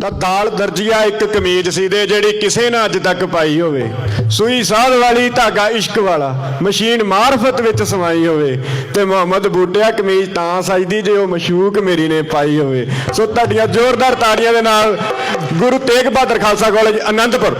ਤਾਂ ਦਾਲ ਦਰਜੀਆ ਇੱਕ ਕਮੀਜ਼ ਸੀ ਦੇ ਜਿਹੜੀ ਕਿਸੇ ਨੇ ਅੱਜ ਤੱਕ ਪਾਈ ਹੋਵੇ। ਸੂਈ ਸਾਧ ਵਾਲੀ, ਧਾਗਾ ਇਸ਼ਕ ਵਾਲਾ, ਮਸ਼ੀਨ ਮਾਰਫਤ ਵਿੱਚ ਸਮਾਈ ਹੋਵੇ ਤੇ ਮੁਹੰਮਦ ਬੂਟਿਆ ਕਮੀਜ਼ ਤਾਂ ਸਜਦੀ ਜੇ ਉਹ ਮਸ਼ੂਕ ਮੇਰੀ ਨੇ ਪਾਈ ਹੋਵੇ। ਸੋ ਤੁਹਾਡੀਆਂ ਜ਼ੋਰਦਾਰ ਤਾੜੀਆਂ ਦੇ ਨਾਲ ਗੁਰੂ ਤੇਗ ਬਹਾਦਰ ਖਾਲਸਾ ਕਾਲਜ ਅਨੰਦਪੁਰ।